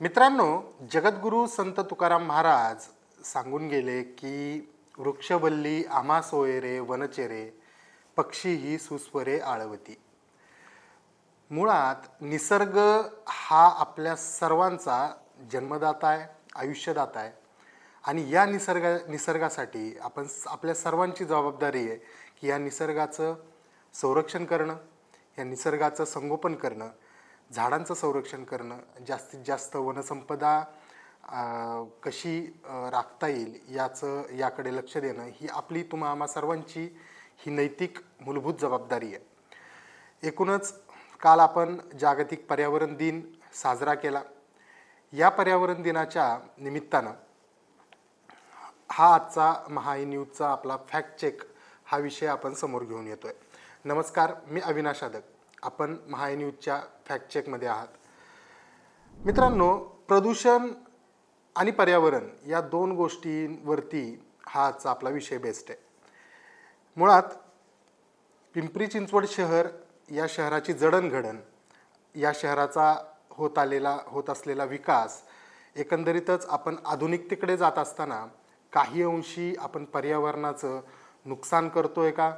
मित्रांनो जगद्गुरू संत तुकाराम महाराज सांगून गेले की वृक्षवल्ली आम्हा सोयरे वनचेरे पक्षी ही सुस्वरे आळवती. मुळात निसर्ग हा आपल्या सर्वांचा जन्मदाता आहे आयुष्यदाता आहे. आणि या निसर्ग निसर्गासाठी आपण स- आपल्या सर्वांची जबाबदारी आहे की या निसर्गाचं संरक्षण करणं या निसर्गाचं संगोपन करणं झाडांचं संरक्षण करणं जास्तीत जास्त वनसंपदा कशी राखता येईल याचं याकडे लक्ष देणं ही आपली तुम्हा आम्हा सर्वांची ही नैतिक मूलभूत जबाबदारी आहे. एकूणच काल आपण जागतिक पर्यावरण दिन साजरा केला. या पर्यावरण दिनाच्या निमित्तानं हा आजचा महाई न्यूजचा आपला फॅक्ट चेक हा विषय आपण समोर घेऊन येतोय. नमस्कार मी अविनाश आदक. आपण महाय न्यूजच्या फॅक्ट चेकमध्ये आहात. मित्रांनो प्रदूषण आणि पर्यावरण या दोन गोष्टींवरती हा आजचा आपला विषय बेस्ट आहे. मुळात पिंपरी चिंचवड शहर या शहराची जडणघडण या शहराचा होत आलेला होत असलेला विकास एकंदरीतच आपण आधुनिकतेकडे जात असताना काही अंशी आपण पर्यावरणाचं नुकसान करतोय का?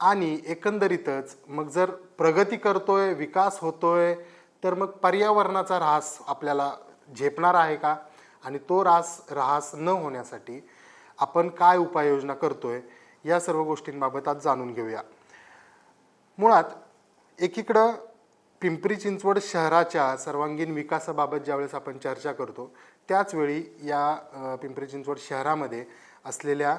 आणि एकंदरीतच मग जर प्रगती करतोय विकास होतोय तर मग पर्यावरणाचा ऱ्हास आपल्याला झेपणार आहे का? आणि तो रास ऱ्हास न होण्यासाठी आपण काय उपाययोजना करतोय या सर्व गोष्टींबाबत आज जाणून घेऊया. मुळात एकीकडं पिंपरी चिंचवड शहराच्या सर्वांगीण विकासाबाबत ज्यावेळेस आपण चर्चा करतो त्याचवेळी या पिंपरी चिंचवड शहरामध्ये असलेल्या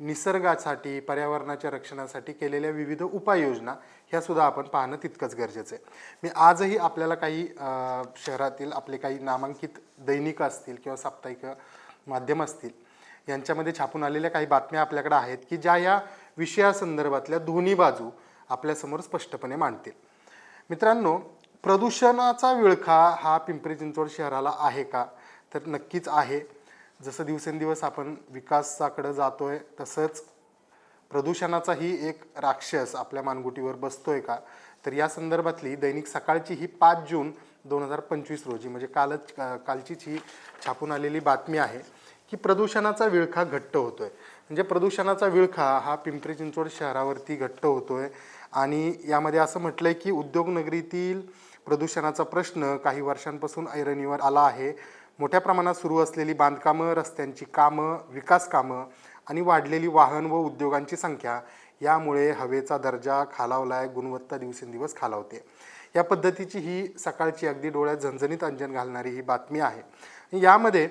निसर्गासाठी पर्यावरणाच्या रक्षणासाठी केलेल्या विविध उपाययोजना ह्या सुद्धा आपण पाहणं तितकंच गरजेचं आहे. मी आजही आपल्याला काही शहरातील आपले काही नामांकित दैनिक असतील किंवा साप्ताहिक माध्यम असतील यांच्यामध्ये छापून आलेल्या काही बातम्या आपल्याकडे आहेत की ज्या या विषयासंदर्भातल्या दोन्ही बाजू आपल्यासमोर स्पष्टपणे मांडतील. मित्रांनो प्रदूषणाचा विळखा हा पिंपरी चिंचवड शहराला आहे का? तर नक्कीच आहे. जसं दिवसेंदिवस आपण विकासाकडं जातो आहे तसंच प्रदूषणाचाही एक राक्षस आपल्या मानगुटीवर बसतो आहे का? तर या संदर्भातली दैनिक सकाळची ही पाच जून दोन हजार पंचवीस रोजी म्हणजे कालच कालचीच ही छापून आलेली बातमी आहे की प्रदूषणाचा विळखा घट्ट होतो आहे म्हणजे प्रदूषणाचा विळखा हा पिंपरी चिंचवड शहरावरती घट्ट होतो आहे आणि यामध्ये असं म्हटलं आहे की उद्योगनगरीतील प्रदूषणाचा प्रश्न काही वर्षांपासून ऐरणीवर आला आहे. मोठ्या प्रमाणात सुरू असलेली बांधकामं रस्त्यांची कामं विकास कामं आणि वाढलेली वाहन व उद्योगांची संख्या यामुळे हवेचा दर्जा खालावलाय गुणवत्ता दिवसेंदिवस खालावते. या पद्धतीची ही सकाळची अगदी डोळ्यात झणझणीत अंजन घालणारी ही बातमी आहे. यामध्ये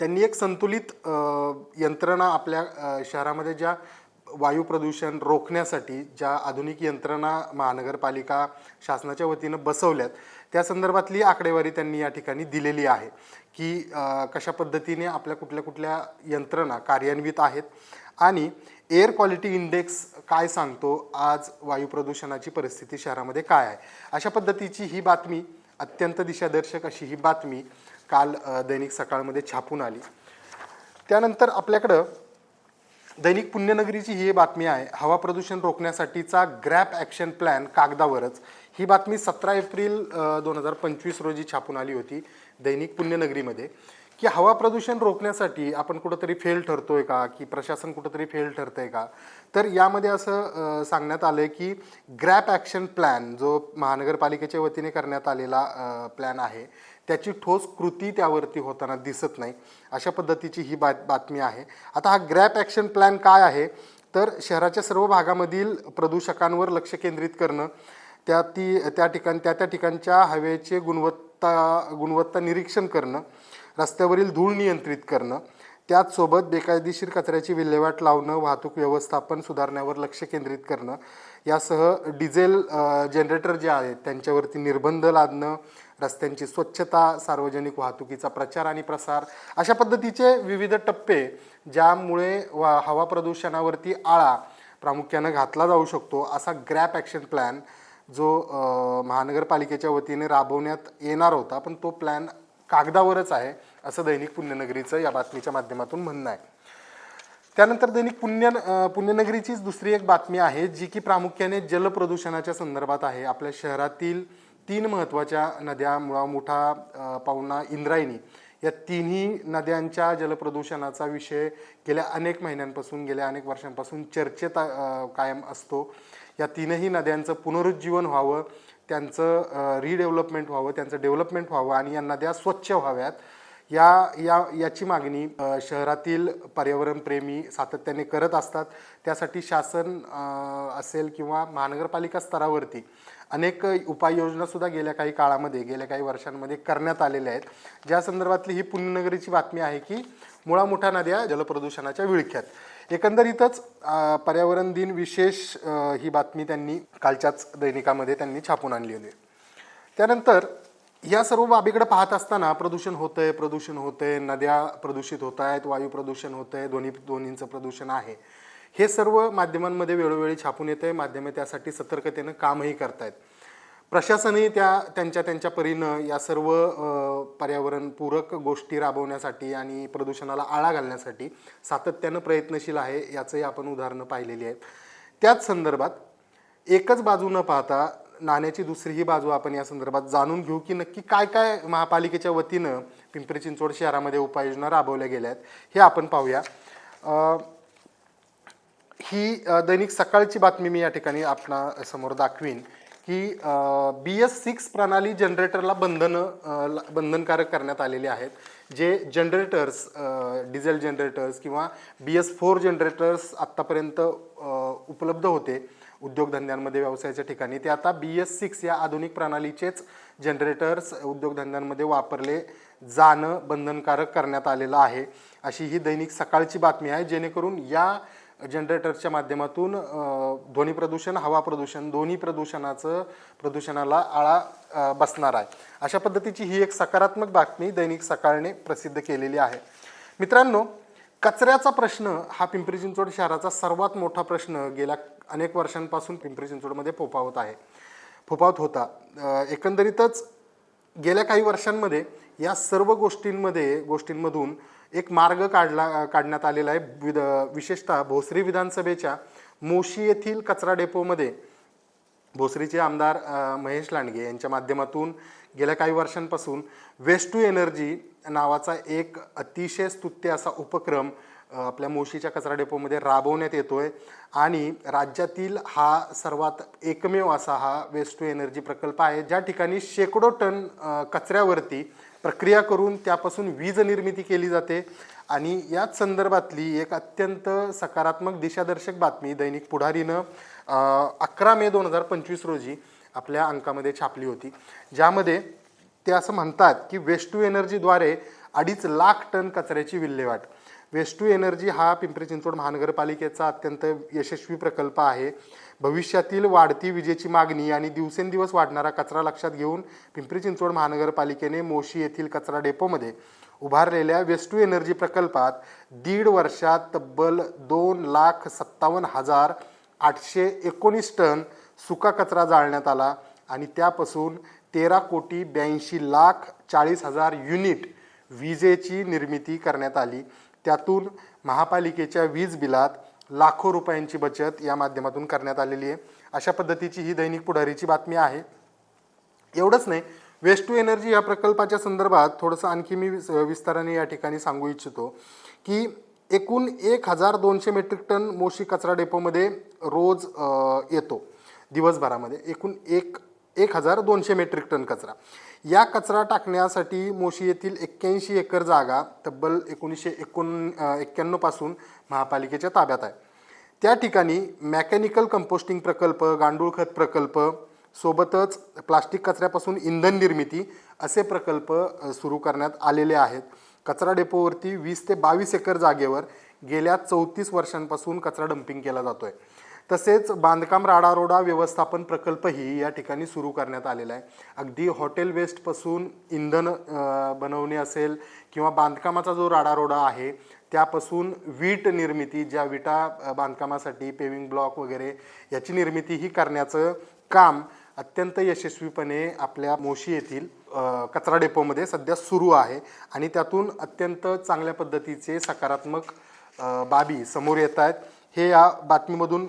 त्यांनी एक संतुलित यंत्रणा आपल्या शहरामध्ये ज्या वायू प्रदूषण रोखण्यासाठी ज्या आधुनिक यंत्रणा महानगरपालिका शासनाच्या वतीनं बसवल्यात त्या संदर्भातली आकडेवारी त्यांनी या ठिकाणी दिलेली आहे की कशा पद्धतीने आपल्या कुठल्या कुठल्या यंत्रणा कार्यान्वित आहेत आणि एअर क्वालिटी इंडेक्स काय सांगतो आज वायू प्रदूषणाची परिस्थिती शहरामध्ये काय आहे? अशा पद्धतीची ही बातमी अत्यंत दिशादर्शक अशी ही बातमी काल दैनिक सकाळमध्ये छापून आली. त्यानंतर आपल्याकडं दैनिक पुण्यनगरीची ही बातमी आहे. हवा प्रदूषण रोखण्यासाठीचा ग्रॅप ॲक्शन प्लॅन कागदावरच. ही बातमी सतरा एप्रिल दोन हजार पंचवीस रोजी छापून आली होती दैनिक पुण्यनगरीमध्ये. की हवा प्रदूषण रोखण्यासाठी आपण कुठंतरी फेल ठरतोय का? की प्रशासन कुठंतरी फेल ठरतंय का? तर यामध्ये असं सांगण्यात आलं आहे की ग्रॅप ॲक्शन प्लॅन जो महानगरपालिकेच्या वतीने करण्यात आलेला प्लॅन आहे त्याची ठोस कृती त्यावरती होताना दिसत नाही. अशा पद्धतीची ही बात बातमी आहे. आता हा ग्रॅप ॲक्शन प्लॅन काय आहे? तर शहराच्या सर्व भागामधील प्रदूषकांवर लक्ष केंद्रित करणं त्या ती त्या ठिकाण त्या त्या ठिकाणच्या हवेचे गुणवत्ता गुणवत्ता निरीक्षण करणं रस्त्यावरील धूळ नियंत्रित करणं त्याचसोबत बेकायदेशीर कचऱ्याची विल्हेवाट लावणं वाहतूक व्यवस्थापन सुधारण्यावर लक्ष केंद्रित करणं यासह डिझेल जनरेटर जे आहेत त्यांच्यावरती निर्बंध लादणं रस्त्यांची स्वच्छता सार्वजनिक वाहतुकीचा प्रचार आणि प्रसार अशा पद्धतीचे विविध टप्पे ज्यामुळे वा हवा प्रदूषणावरती आळा प्रामुख्यानं घातला जाऊ शकतो असा ग्रॅप ॲक्शन प्लॅन जो महानगरपालिकेच्या वतीने राबवण्यात येणार होता पण तो प्लॅन कागदावरच आहे असं दैनिक पुण्यनगरीचं या बातमीच्या माध्यमातून म्हणणं आहे. त्यानंतर दैनिक पुण्य पुण्यनगरीचीच दुसरी एक बातमी आहे जी की प्रामुख्याने जलप्रदूषणाच्या संदर्भात आहे. आपल्या शहरातील तीन महत्त्वाच्या नद्या मुळा मोठा पाहुणा इंद्रायणी. या तिन्ही नद्यांच्या जलप्रदूषणाचा विषय गेल्या अनेक महिन्यांपासून गेल्या अनेक वर्षांपासून चर्चेत कायम असतो. या तीनही नद्यांचं पुनरुज्जीवन व्हावं त्यांचं रिडेव्हलपमेंट व्हावं त्यांचं डेव्हलपमेंट व्हावं आणि या नद्या स्वच्छ व्हाव्यात. या या याची मागणी शहरातील पर्यावरणप्रेमी सातत्याने करत असतात. त्यासाठी शासन असेल किंवा महानगरपालिका स्तरावरती अनेक उपाययोजनासुद्धा गेल्या काही काळामध्ये गेल्या काही वर्षांमध्ये करण्यात आलेल्या आहेत. ज्या संदर्भातली ही पुण्यनगरीची बातमी आहे की मुळा मोठ्या नद्या जलप्रदूषणाच्या विळख्यात. एकंदरीतच पर्यावरण दिन विशेष ही बातमी त्यांनी कालच्याच दैनिकामध्ये त्यांनी छापून आणली होती. त्यानंतर या सर्व बाबीकडे पाहत असताना प्रदूषण होतंय प्रदूषण होतंय नद्या प्रदूषित होत आहेत वायू प्रदूषण होतंय ध्वनी ध्वनींचं प्रदूषण आहे. हे सर्व माध्यमांमध्ये वेळोवेळी छापून येतंय माध्यमे त्यासाठी सतर्कतेनं कामही करतायत. प्रशासनही त्या त्यांच्या त्यांच्या परीनं या सर्व पर्यावरणपूरक गोष्टी राबवण्यासाठी आणि प्रदूषणाला आळा घालण्यासाठी सातत्यानं प्रयत्नशील आहे याचंही आपण उदाहरणं पाहिलेली आहेत. त्याच संदर्भात एकच बाजू न पाहता नाण्याची दुसरी ही बाजू आपण या संदर्भात जाणून घेऊ की नक्की काय काय महापालिकेच्या वतीनं पिंपरी चिंचवड शहरामध्ये उपाययोजना राबवल्या गेल्या आहेत हे आपण पाहूया. ही दैनिक सकाळची बातमी मी या ठिकाणी आपणा समोर दाखवीन की बी एस सिक्स प्रणाली जनरेटरला बंधनं ला- बंधनकारक करण्यात आलेली आहेत जे जनरेटर्स डिझेल जनरेटर्स किंवा बी एस फोर जनरेटर्स आत्तापर्यंत उपलब्ध होते. उद्योगधंद्यांमध्ये व्यवसायाच्या ठिकाणी. ते आता बी एस सिक्स या आधुनिक प्रणालीचेच जनरेटर्स उद्योगधंद्यांमध्ये वापरले जाणं बंधनकारक करण्यात आलेलं आहे. अशी ही दैनिक सकाळची बातमी आहे जेणेकरून या जनरेटरच्या माध्यमातून ध्वनी प्रदूषण हवा प्रदूषण दोन्ही प्रदूषणाचं प्रदूषणाला आळा बसणार आहे. अशा पद्धतीची ही एक सकारात्मक बातमी दैनिक सकाळने प्रसिद्ध केलेली आहे. मित्रांनो कचऱ्याचा प्रश्न हा पिंपरी चिंचवड शहराचा सर्वात मोठा प्रश्न गेल्या अनेक वर्षांपासून पिंपरी चिंचवडमध्ये फोफावत आहे. फोफावत होता. एकंदरीतच गेल्या काही वर्षांमध्ये या सर्व गोष्टींमध्ये गोष्टींमधून एक मार्ग काढला काढण्यात आलेला आहे. विद विशेषतः भोसरी विधानसभेच्या मोशी येथील कचरा डेपोमध्ये भोसरीचे आमदार महेश लांडगे यांच्या माध्यमातून गेल्या काही वर्षांपासून वेस्ट टू एनर्जी नावाचा एक अतिशय स्तुत्य असा उपक्रम आपल्या मोशीच्या कचरा डेपोमध्ये राबवण्यात येतो आहे आणि राज्यातील हा सर्वात एकमेव असा हा वेस्ट टू एनर्जी प्रकल्प आहे ज्या ठिकाणी शेकडो टन कचऱ्यावरती प्रक्रिया करून त्यापासून वीज निर्मिती केली जाते. आणि याच संदर्भातली एक अत्यंत सकारात्मक दिशादर्शक बातमी दैनिक पुढारीनं अकरा मे दोन हजार पंचवीस रोजी आपल्या अंकामध्ये छापली होती. ज्यामध्ये ते असं म्हणतात की वेस्ट टू एनर्जीद्वारे अडीच लाख टन कचऱ्याची विल्हेवाट. वेस्ट टू एनर्जी हा पिंपरी चिंचवड महानगरपालिकेचा अत्यंत यशस्वी प्रकल्प आहे. भविष्यातील वाढती विजेची मागणी आणि दिवसेंदिवस वाढणारा कचरा लक्षात घेऊन पिंपरी चिंचवड महानगरपालिकेने मोशी येथील कचरा डेपोमध्ये उभारलेल्या वेस्ट टू एनर्जी प्रकल्पात दीड वर्षात तब्बल दोन लाख सत्तावन्न हजार आठशे एकोणीस टन सुका कचरा जाळण्यात आला आणि त्यापासून तेरा कोटी ब्याऐंशी लाख चाळीस हजार युनिट विजेची निर्मिती करण्यात आली. त्यातून महापालिकेच्या वीज बिलात लाखो रुपयांची बचत या माध्यमातून करण्यात आलेली आहे. अशा पद्धतीची ही दैनिक पुढारीची बातमी आहे. एवढंच नाही वेस्ट टू एनर्जी या प्रकल्पाच्या संदर्भात थोडंसं आणखी मी विस्ताराने या ठिकाणी सांगू इच्छितो की एकूण एक हजार दोनशे मेट्रिक टन मोशी कचरा डेपोमध्ये रोज येतो. दिवसभरामध्ये. एकूण एक एक हजार दोनशे मेट्रिक टन कचरा. या कचरा टाकण्यासाठी मोशी येथील एक्क्याऐंशी एकर जागा तब्बल एकोणीसशे एकोण एक्क्याण्णवपासून महापालिकेच्या ताब्यात आहे. त्या ठिकाणी मॅकॅनिकल कंपोस्टिंग प्रकल्प गांडूळ खत प्रकल्प सोबतच प्लास्टिक कचऱ्यापासून इंधन निर्मिती असे प्रकल्प सुरू करण्यात आलेले आहेत. कचरा डेपोवरती वीस ते बावीस एकर जागेवर गेल्या चौतीस वर्षांपासून कचरा डम्पिंग केला जातो आहे तसेच बांधकाम राडारोडा व्यवस्थापन प्रकल्पही या ठिकाणी सुरू करण्यात आलेला आहे. अगदी हॉटेल वेस्टपासून इंधन बनवणे असेल किंवा बांधकामाचा जो राडारोडा आहे त्यापासून वीट निर्मिती ज्या विटा बांधकामासाठी पेविंग ब्लॉक वगैरे याची निर्मितीही करण्याचं काम अत्यंत यशस्वीपणे आपल्या मोशी येथील कचरा डेपोमध्ये सध्या सुरू आहे आणि त्यातून अत्यंत चांगल्या पद्धतीचे सकारात्मक बाबी समोर येत आहेत. हे या बातमीमधून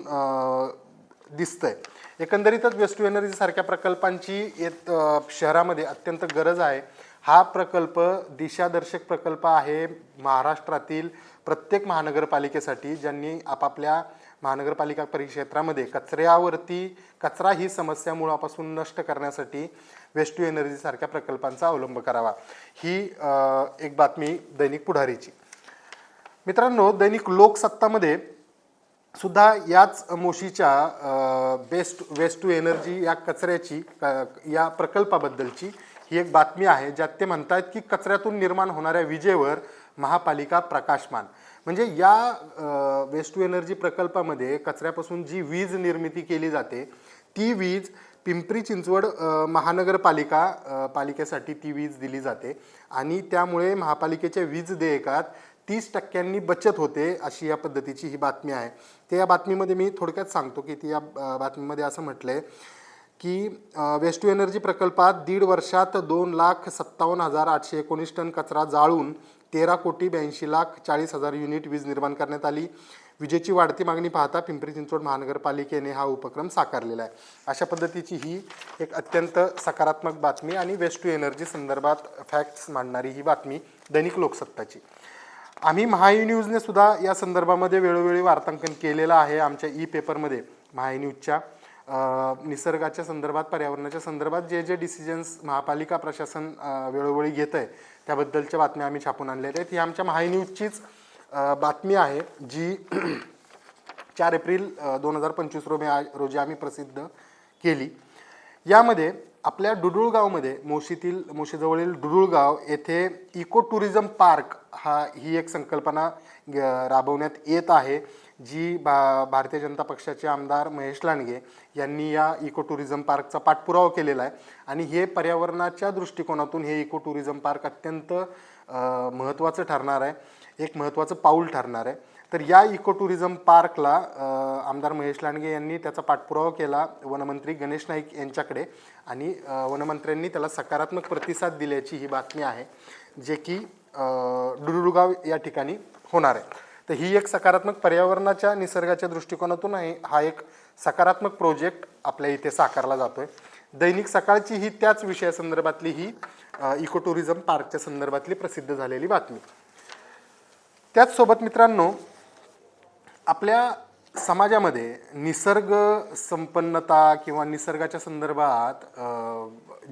दिसतंय. एकंदरीतच वेस्ट टू एनर्जी सारख्या प्रकल्पांची येत शहरामध्ये अत्यंत गरज आहे. हा प्रकल्प दिशादर्शक प्रकल्प आहे महाराष्ट्रातील प्रत्येक महानगरपालिकेसाठी ज्यांनी आपापल्या महानगरपालिका परिक्षेत्रामध्ये कचऱ्यावरती कचरा ही समस्या मुळापासून नष्ट करण्यासाठी वेस्ट टू एनर्जी सारख्या प्रकल्पांचा अवलंब करावा. ही एक बातमी दैनिक पुढारीची. मित्रांनो दैनिक लोकसत्तामध्ये सुद्धा याच मोशीच्या बेस्ट वेस्ट टू एनर्जी या कचऱ्याची क- या प्रकल्पाबद्दलची ही एक बातमी आहे ज्यात ते म्हणतात की कचऱ्यातून निर्माण होणाऱ्या विजेवर महापालिका प्रकाशमान. म्हणजे या वेस्ट टू एनर्जी प्रकल्पामध्ये कचऱ्यापासून जी वीज निर्मिती केली जाते ती वीज पिंपरी चिंचवड महानगरपालिका पालिकेसाठी ती वीज दिली जाते. आणि त्यामुळे महापालिकेच्या वीज देयकात तीस टक्क्यांनी बचत होते अशी या पद्धतीची ही बातमी आहे. ते या बातमीमध्ये मी थोडक्यात सांगतो की ती या बातमीमध्ये असं म्हटलं आहे की वेस्ट टू एनर्जी प्रकल्पात दीड वर्षात दोन लाख सत्तावन्न हजार आठशे एकोणीस टन कचरा जाळून तेरा कोटी ब्याऐंशी लाख चाळीस हजार युनिट वीज निर्माण करण्यात आली. विजेची वाढती मागणी पाहता पिंपरी चिंचवड महानगरपालिकेने हा उपक्रम साकारलेला आहे. अशा पद्धतीची ही एक अत्यंत सकारात्मक बातमी आणि वेस्ट टू एनर्जी संदर्भात फॅक्ट्स मांडणारी ही बातमी दैनिक लोकसत्ताची. आम्ही महायुन्यूजने सुद्धा या संदर्भामध्ये वेळोवेळी वार्तांकन केलेलं आहे आमच्या ई पेपरमध्ये महायुन्यूजच्या. निसर्गाच्या संदर्भात पर्यावरणाच्या संदर्भात जे जे डिसिजन्स महापालिका प्रशासन वेळोवेळी घेतं आहे त्याबद्दलच्या बातम्या आम्ही छापून आणलेल्या आहेत. ही आमच्या महाई न्यूजचीच बातमी आहे जी चार एप्रिल दोन हजार पंचवीस रोजी रोजी आम्ही प्रसिद्ध केली. यामध्ये आपल्या डुडुळगावमध्ये मोशीतील मोशीजवळील डुडुळगाव येथे इको टुरिझम पार्क हा ही एक संकल्पना राबवण्यात येत आहे जी भा भारतीय जनता पक्षाचे आमदार महेश लांडगे यांनी या इको टुरिझम पार्कचा पाठपुरावा केलेला आहे. आणि हे पर्यावरणाच्या दृष्टिकोनातून हे इको टुरिझम पार्क अत्यंत महत्त्वाचं ठरणार आहे. एक महत्त्वाचं पाऊल ठरणार आहे. तर या इको टुरिझम पार्कला आमदार महेश लांडगे यांनी त्याचा पाठपुरावा केला वनमंत्री गणेश नाईक यांच्याकडे. आणि वनमंत्र्यांनी त्याला सकारात्मक प्रतिसाद दिल्याची ही बातमी आहे जे की अ, या ठिकाणी होणार आहे. तर ही एक सकारात्मक पर्यावरणाच्या निसर्गाच्या दृष्टिकोनातून आहे हा एक सकारात्मक प्रोजेक्ट आपल्या इथे साकारला जातो आहे दैनिक सकाळची ही त्याच विषयासंदर्भातली ही इको टुरिझम पार्कच्या संदर्भातली प्रसिद्ध झालेली बातमी. त्याचसोबत मित्रांनो आपल्या समाजामध्ये निसर्ग संपन्नता किंवा निसर्गाच्या संदर्भात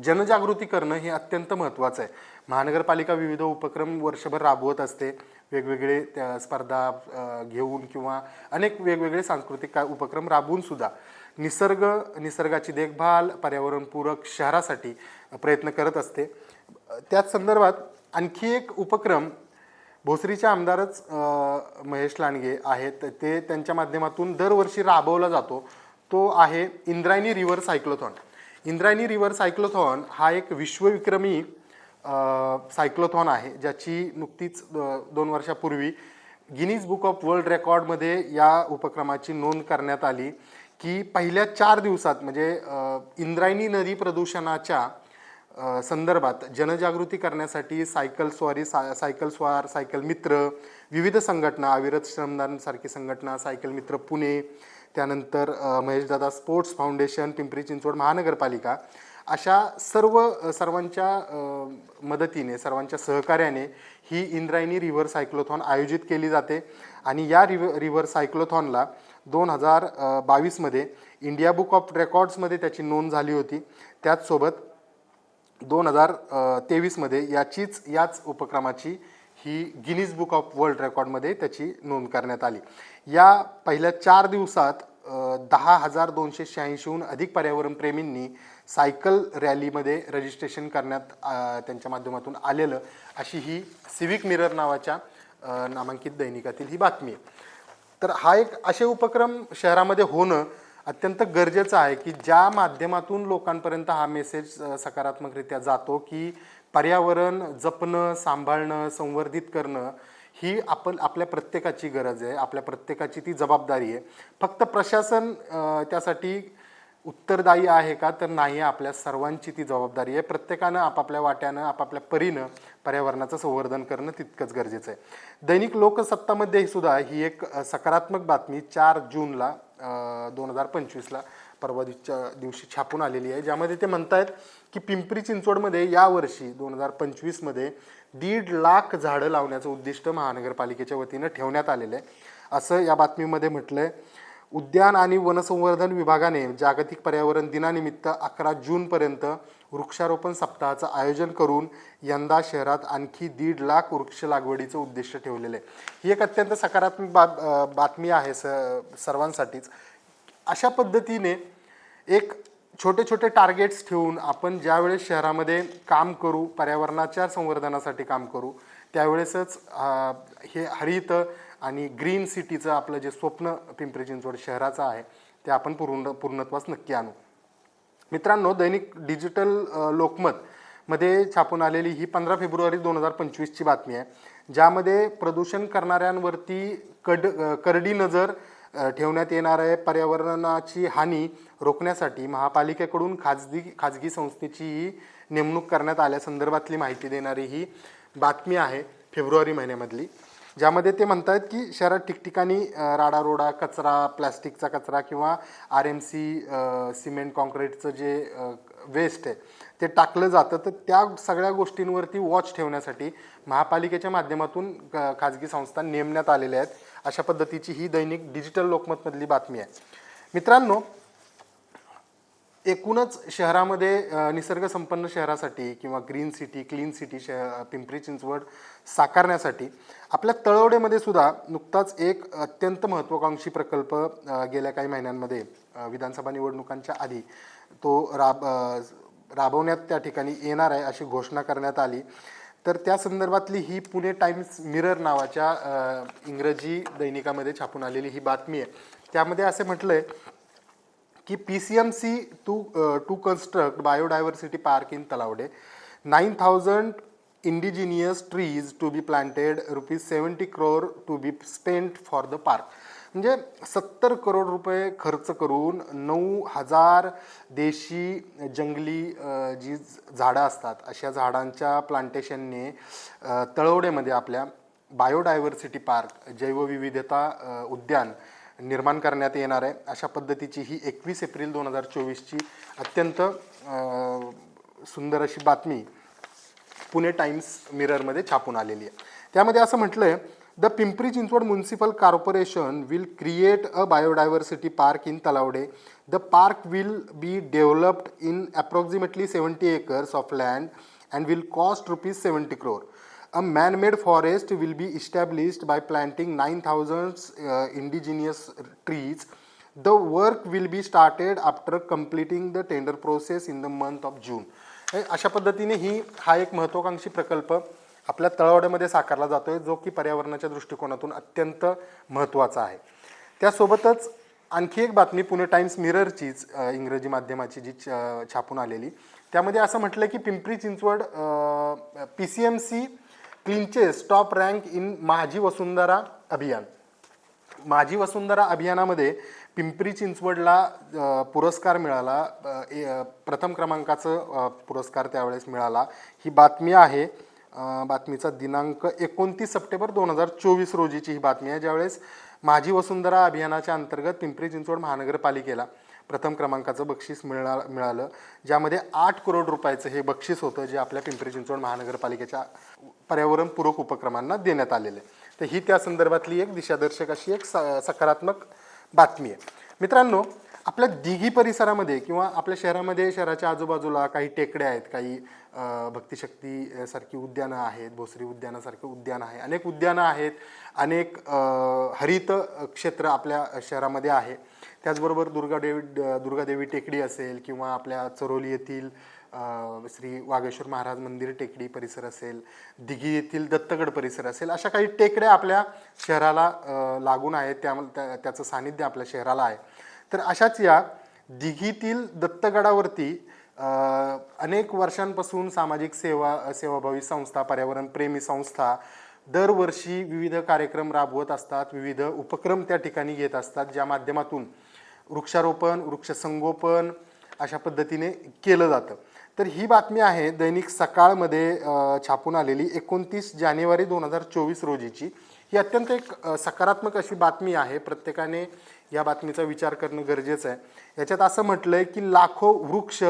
जनजागृती करणं हे अत्यंत महत्त्वाचं आहे. महानगरपालिका विविध उपक्रम वर्षभर राबवत असते. वेगवेगळे त्या स्पर्धा घेऊन किंवा अनेक वेगवेगळे सांस्कृतिक का- उपक्रम राबवून सुद्धा निसर्ग निसर्गाची देखभाल पर्यावरणपूरक शहरासाठी प्रयत्न करत असते. त्याच संदर्भात आणखी एक उपक्रम भोसरीचे आमदारच महेश लांडगे आहेत. ते त्यांच्या माध्यमातून दरवर्षी राबवला जातो. तो आहे Indrayani river cyclothon. Indrayani river cyclothon हा एक विश्वविक्रमी सायक्लोथॉन आहे ज्याची नुकतीच दोन वर्षापूर्वी गिनीज बुक ऑफ वर्ल्ड रेकॉर्डमध्ये या उपक्रमाची नोंद करण्यात आली की पहिल्या चार दिवसात म्हणजे इंद्रायणी नदी प्रदूषणाच्या संदर्भात जनजागृती करण्यासाठी सायकल स्वारी सा सायकल स्वार सायकल मित्र विविध संघटना अविरत श्रमदानसारखी संघटना सायकल मित्र पुणे त्यानंतर महेशदादा स्पोर्ट्स फाउंडेशन पिंपरी चिंचवड महानगरपालिका अशा सर्व सर्वांच्या मदतीने सर्वांच्या सहकार्याने ही इंद्रायणी रिव्हर सायक्लोथॉन आयोजित केली जाते. आणि या रिव्ह रिव्हर सायक्लोथॉनला दोन हजार बावीसमध्ये इंडिया बुक ऑफ रेकॉर्ड्समध्ये त्याची नोंद झाली होती. त्याचसोबत दोन हजार तेवीसमध्ये याचीच याच उपक्रमाची ही गिनीज बुक ऑफ वर्ल्ड रेकॉर्डमध्ये त्याची नोंद करण्यात आली. या पहिल्या चार दिवसात दहा हजार दोनशे शहाऐंशीहून अधिक पर्यावरणप्रेमींनी सायकल रॅलीमध्ये रजिस्ट्रेशन करण्यात त्यांच्या माध्यमातून आलेलं अशी ही सिविक मिरर नावाच्या नामांकित दैनिकातील ही बातमी आहे. तर हा एक असे उपक्रम शहरामध्ये होणं अत्यंत गरजेचं आहे की ज्या माध्यमातून लोकांपर्यंत हा मेसेज सकारात्मकरित्या जातो की पर्यावरण जपणं सांभाळणं संवर्धित करणं ही आपण आपल्या प्रत्येकाची गरज आहे आपल्या प्रत्येकाची ती जबाबदारी आहे. फक्त प्रशासन त्यासाठी उत्तरदायी आहे का? तर नाही आपल्या सर्वांची ती जबाबदारी आहे. प्रत्येकानं आपापल्या वाट्यानं आपापल्या परीनं पर्यावरणाचं संवर्धन करणं तितकंच गरजेचं आहे. दैनिक लोकसत्तामध्ये सुद्धा ही एक सकारात्मक बातमी चार जूनला दोन हजार पंचवीसला परवा दिवसच्या दिवशी छापून आलेली आहे. ज्यामध्ये ते म्हणतायत की पिंपरी चिंचवडमध्ये यावर्षी दोन हजार पंचवीसमध्ये दीड लाख झाडं लावण्याचं उद्दिष्ट महानगरपालिकेच्या वतीनं ठेवण्यात आलेलं आहे. असं या बातमीमध्ये म्हटलं आहे उद्यान आणि वनसंवर्धन विभागाने जागतिक पर्यावरण दिनानिमित्त अकरा जूनपर्यंत वृक्षारोपण सप्ताहाचं आयोजन करून यंदा शहरात आणखी दीड लाख वृक्ष लागवडीचं उद्दिष्ट ठेवलेलं आहे. ही एक अत्यंत सकारात्मक बाब बातमी आहे स सर्वांसाठीच. अशा पद्धतीने एक छोटे छोटे टार्गेट्स ठेवून आपण ज्यावेळेस शहरामध्ये काम करू पर्यावरणाच्या संवर्धनासाठी काम करू त्यावेळेसच हे हरित आणि ग्रीन सिटीचं आपलं जे स्वप्न पिंपरी चिंचवड शहराचं आहे ते आपण पूर्ण पूर्णत्वास नक्की आणू. मित्रांनो दैनिक डिजिटल लोकमत मध्ये छापून आलेली ही पंधरा फेब्रुवारी दोन हजार पंचवीसची बातमी आहे ज्यामध्ये प्रदूषण करणाऱ्यांवरती कड करडी नजर ठेवण्यात येणार आहे. पर्यावरणाची हानी रोखण्यासाठी महापालिकेकडून खाजगी खाजगी संस्थेची ही नेमणूक करण्यात आल्यासंदर्भातली माहिती देणारी ही बातमी आहे फेब्रुवारी महिन्यामधली. ज्यामध्ये ते म्हणतात की शहरात ठिकठिकाणी राडारोडा कचरा प्लॅस्टिकचा कचरा किंवा आर एम सी सिमेंट कॉन्क्रीटचं जे वेस्ट आहे ते टाकलं जातं. तर त्या सगळ्या गोष्टींवरती वॉच ठेवण्यासाठी महापालिकेच्या माध्यमातून क- खाजगी संस्था नेमण्यात आलेल्या आहेत. अशा पद्धतीची ही दैनिक डिजिटल लोकमतमधली बातमी आहे. मित्रांनो एकूणच शहरामध्ये निसर्गसंपन्न शहरासाठी किंवा ग्रीन सिटी क्लीन सिटी शह पिंपरी चिंचवड साकारण्यासाठी आपल्या तळवडेमध्ये सुद्धा नुकताच एक अत्यंत महत्त्वाकांक्षी प्रकल्प गेल्या काही महिन्यांमध्ये विधानसभा निवडणुकांच्या आधी तो राब राबवण्यात त्या ठिकाणी येणार आहे अशी घोषणा करण्यात आली. तर त्या संदर्भातली ही पुणे टाइम्स मिरर नावाच्या इंग्रजी दैनिकामध्ये छापून आलेली ही बातमी आहे. त्यामध्ये असे आहे की P C M C to to construct biodiversity park in Talawade nine thousand indigenous trees to be planted rupees seventy crore to be spent for the park म्हणजे सत्तर करोड रुपये खर्च करून नऊ हजार देशी जंगली uh, जी झाडं असतात अशा झाडांच्या प्लांटेशनने uh, तळवडेमध्ये आपल्या बायोडायव्हर्सिटी पार्क जैवविविधता uh, उद्यान निर्माण करण्यात येणार आहे. अशा पद्धतीची ही एकवीस एप्रिल दोन हजार चोवीसची अत्यंत सुंदर अशी बातमी पुणे टाइम्स मिररमध्ये छापून आलेली आहे. त्यामध्ये असं म्हटलं आहे the Pimpri Chinchwad municipal corporation will create a biodiversity park in Talawade. The park will be developed in approximately seventy acres of land and will cost rupees seventy crore. A man-made forest will be established by planting 9,000 uh, indigenous trees. The work will be started after completing the tender process in the month of June. अशा पद्धतीने ही हा एक महत्त्वाकांक्षी प्रकल्प आपल्या तळवड्यामध्ये साकारला जातो आहे जो की पर्यावरणाच्या दृष्टिकोनातून अत्यंत महत्त्वाचा आहे त्यासोबतच आणखी एक बातमी पुणे टाइम्स मिररचीच इंग्रजी माध्यमाची जी छ- छापून आलेली त्यामध्ये असं म्हटलं की Pimpri Chinchwad P C M C clinches top rank in Majhi Vasundhara Abhiyan. माझी वसुंधरा अभियानामध्ये पिंपरी चिंचवडला पुरस्कार मिळाला. ए- प्रथम क्रमांकाचं पुरस्कार त्यावेळेस मिळाला. ही बातमी आहे. बातमीचा दिनांक एकोणतीस सप्टेंबर दोन हजार चोवीस रोजीची ही बातमी आहे ज्यावेळेस माझी वसुंधरा अभियानाच्या अंतर्गत पिंपरी चिंचवड महानगरपालिकेला प्रथम क्रमांकाचं बक्षीस मिळा मिळालं. ज्यामध्ये आठ करोड रुपयाचं हे बक्षीस होतं जे आपल्या पिंपरी चिंचवड महानगरपालिकेच्या पर्यावरणपूरक उपक्रमांना देण्यात आलेलं आहे. तर ही त्या संदर्भातली एक दिशादर्शक अशी एक स- सकारात्मक बातमी आहे. मित्रांनो आपल्या दिघी परिसरामध्ये किंवा आपल्या शहरामध्ये शहराच्या आजूबाजूला काही टेकड्या आहेत काही भक्तिशक्ती सारखी उद्यानं आहेत भोसरी उद्यानासारखं उद्यान आहे अनेक उद्यानं आहेत अनेक हरित क्षेत्र आपल्या शहरामध्ये आहे. त्याचबरोबर दुर्गादेवी दुर्गादेवी टेकडी असेल किंवा आपल्या चरोली येथील श्री वागेश्वर महाराज मंदिर टेकडी परिसर असेल दिघी येथील दत्तगड परिसर असेल अशा काही टेकड्या आपल्या शहराला लागून आहेत त्या त्या- त्याचं सानिध्य आपल्या शहराला आहे. तर अशाच या दिघीतील दत्तगडावरती अनेक वर्षांपासून सामाजिक सेवा सेवाभावी संस्था पर्यावरण प्रेमी संस्था दरवर्षी विविध कार्यक्रम राबवत असतात विविध उपक्रम त्या ठिकाणी घेत असतात ज्या माध्यमातून वृक्षारोपण वृक्षसंगोपन अशा पद्धतीने केलं जातं. तर ही बातमी आहे दैनिक सकाळमध्ये छापून आलेली एकोणतीस जानेवारी दोन हजार चोवीस रोजीची. ही अत्यंत एक सकारात्मक अशी बातमी आहे. प्रत्येकाने या बातमीचा विचार करणं गरजेचं आहे. याच्यात असं म्हटलं आहे की लाखो वृक्ष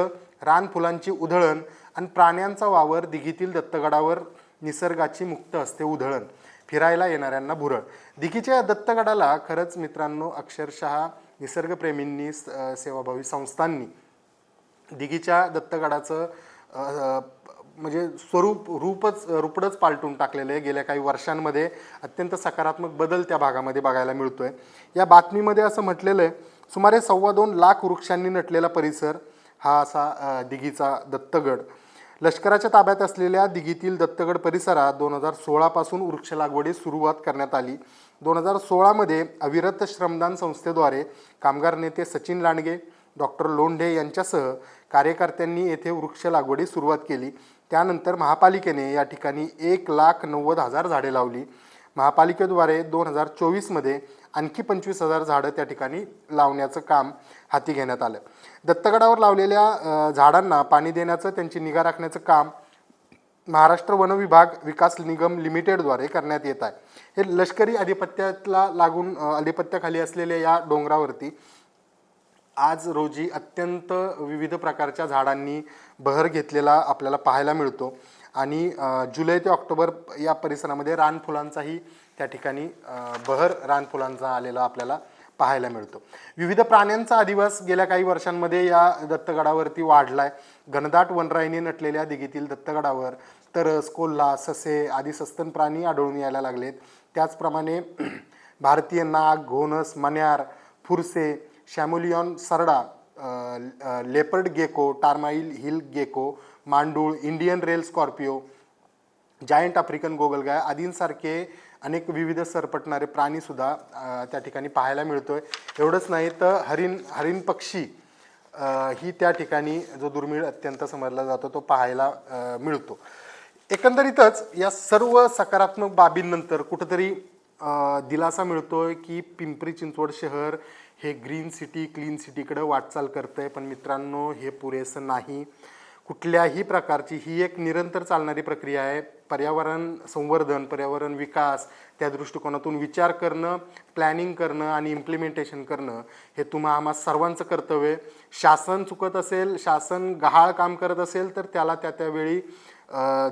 रानफुलांची उधळण आणि प्राण्यांचा वावर दिघीतील दत्तगडावर निसर्गाची मुक्त असते उधळण. फिरायला येणाऱ्यांना भुरळ. दिघीच्या या दत्तगडाला खरंच मित्रांनो अक्षरशः निसर्गप्रेमींनी स- सेवाभावी संस्थांनी दिघीच्या दत्तगडाचं म्हणजे स्वरूप रूपच रूपडच पालटून टाकलेलं आहे. गेल्या काही वर्षांमध्ये अत्यंत सकारात्मक बदल त्या भागामध्ये बघायला मिळतो आहे या बातमीमध्ये असं म्हटलेलं आहे सुमारे सव्वा दोन लाख वृक्षांनी नटलेला परिसर हा असा दिघीचा दत्तगड. लष्कराच्या ताब्यात असलेल्या दिघीतील दत्तगड परिसरात दोन हजार सोळापासून वृक्ष लागवडीस सुरुवात करण्यात आली. दोन हजार सोळामध्ये अविरत श्रमदान संस्थेद्वारे कामगार नेते सचिन लांडगे डॉक्टर लोंढे यांच्यासह कार्यकर्त्यांनी येथे वृक्ष लागवडी सुरुवात केली. त्यानंतर महापालिकेने या ठिकाणी एक लाख नव्वद हजार झाडे लावली. महापालिकेद्वारे दोन हजार चोवीसमध्ये आणखी पंचवीस हजार झाडं त्या ठिकाणी लावण्याचं काम हाती घेण्यात आलं. दत्तगडावर लावलेल्या झाडांना पाणी देण्याचं त्यांची निगा राखण्याचं काम महाराष्ट्र वन विभाग विकास निगम लिमिटेडद्वारे करण्यात येत आहे. हे लष्करी अधिपत्याला लागून आधिपत्याखाली अधिपत्याखाली असलेल्या या डोंगरावरती आज रोजी अत्यंत विविध प्रकारच्या झाडांनी बहर घेतलेला आपल्याला पाहायला मिळतो. आणि जुलै ते ऑक्टोबर या परिसरामध्ये रानफुलांचाही त्या ठिकाणी बहर रानफुलांचा आलेला आपल्याला पाहायला मिळतो. विविध प्राण्यांचा अधिवास गेल्या काही वर्षांमध्ये या दत्तगडावरती वाढलाय. घनदाट वनराईने नटलेल्या दिघीतील दत्तगडावर तरस कोल्हा ससे आदी सस्तन प्राणी आढळून यायला लागलेत. त्याचप्रमाणे भारतीय नाग घोणस मन्यार फुरसे chameleon सरडा leopard gecko termite hill gecko मांडूळ Indian red scorpion giant African गोगलगाय आदींसारखे अनेक विविध सरपटणारे प्राणीसुद्धा त्या ठिकाणी पाहायला मिळतोय. एवढंच नाही तर हरिण हरिण पक्षी ही त्या ठिकाणी जो दुर्मिळ अत्यंत समजला जातो तो पाहायला मिळतो. एकंदरीतच या सर्व सकारात्मक बाबींनंतर कुठंतरी दिलासा मिळतोय की पिंपरी चिंचवड शहर हे ग्रीन सिटी क्लीन सिटीकडे वाटचाल आहे पण मित्रांनो हे पुरेसं नाही. कुठल्याही प्रकारची ही एक निरंतर चालणारी प्रक्रिया आहे. पर्यावरण संवर्धन पर्यावरण विकास त्या दृष्टिकोनातून विचार करणं प्लॅनिंग करणं आणि इम्प्लिमेंटेशन करणं हे तुम्हा आम्हा सर्वांचं कर्तव्य आहे. शासन चुकत असेल शासन गहाळ काम करत असेल तर त्याला त्या त्यावेळी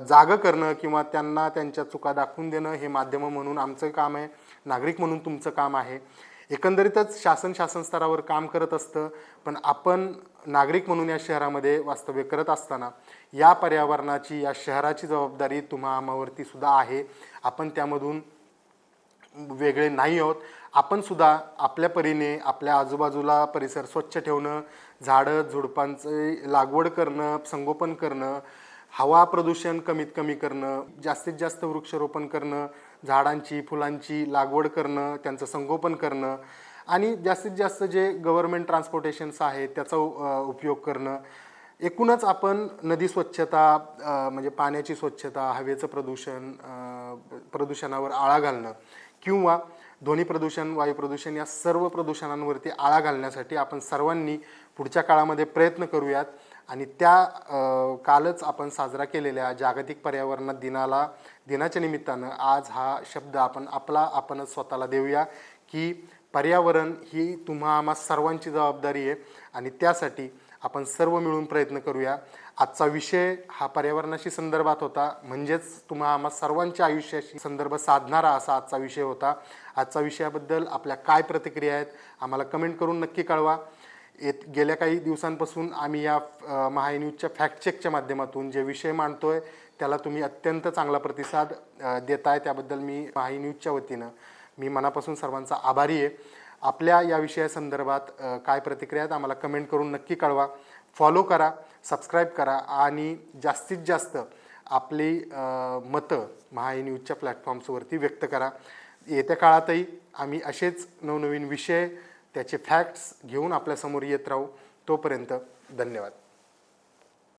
जागं करणं किंवा त्यांना त्यांच्या चुका दाखवून देणं हे माध्यमं म्हणून आमचं काम आहे. नागरिक म्हणून तुमचं काम आहे. एकंदरीतच शासन शासन स्तरावर काम करत असतं पण आपण नागरिक म्हणून या शहरामध्ये वास्तव्य करत असताना या पर्यावरणाची या शहराची जबाबदारी तुम्हा आम्हावरती सुद्धा आहे. आपण त्यामधून वेगळे नाही आहोत. आपण सुद्धा आपल्या परीने आपल्या आजूबाजूला परिसर स्वच्छ ठेवणं झाडं झुडपांचे लागवड करणं संगोपन करणं हवा प्रदूषण कमीत कमी करणं जास्तीत जास्त वृक्षारोपण करणं झाडांची फुलांची लागवड करणं त्यांचं संगोपन करणं आणि जास्तीत जास्त जे गव्हर्मेंट ट्रान्सपोर्टेशन्स आहेत त्याचा उपयोग करणं. एकूणच आपण नदी स्वच्छता म्हणजे पाण्याची स्वच्छता हवेचं प्रदूषण प्रदूषणावर आळा घालणं किंवा ध्वनी प्रदूषण वायू प्रदूषण या सर्व प्रदूषणांवरती आळा घालण्यासाठी आपण सर्वांनी पुढच्या काळामध्ये प्रयत्न करूयात आणि त्या कालच आपण साजरा केलेल्या जागतिक पर्यावरण दिनाला दिनाच्या निमित्तानं आज हा शब्द आपण आपला आपणच स्वतःला देऊया की पर्यावरण ही तुम्हा आम्हा सर्वांची जबाबदारी आहे आणि त्यासाठी आपण सर्व मिळून प्रयत्न करूया. आजचा विषय हा पर्यावरणाशी संदर्भात होता. म्हणजेच तुम्हा आम्हा सर्वांच्या आयुष्याशी संदर्भ साधणारा असा आजचा विषय होता. आजचा विषयाबद्दल आपल्या काय प्रतिक्रिया आहेत आम्हाला कमेंट करून नक्की कळवा. येत गेल्या काही दिवसांपासून आम्ही या महाय न्यूजच्या फॅक्ट चेकच्या माध्यमातून जे विषय मांडतोय त्याला तुम्ही अत्यंत चांगला प्रतिसाद देताय. त्याबद्दल मी माही न्यूजच्या वतीनं मी मनापासून सर्वांचा आभारी आहे. आपल्या या विषयासंदर्भात काय प्रतिक्रिया आहेत आम्हाला कमेंट करून नक्की कळवा. फॉलो करा सबस्क्राईब करा आणि जास्तीत जास्त आपली मतं महाई न्यूजच्या प्लॅटफॉर्म्सवरती व्यक्त करा. येत्या काळातही आम्ही असेच नवनवीन विषय त्याचे फॅक्ट्स घेऊन आपल्यासमोर येत राहू. तोपर्यंत धन्यवाद.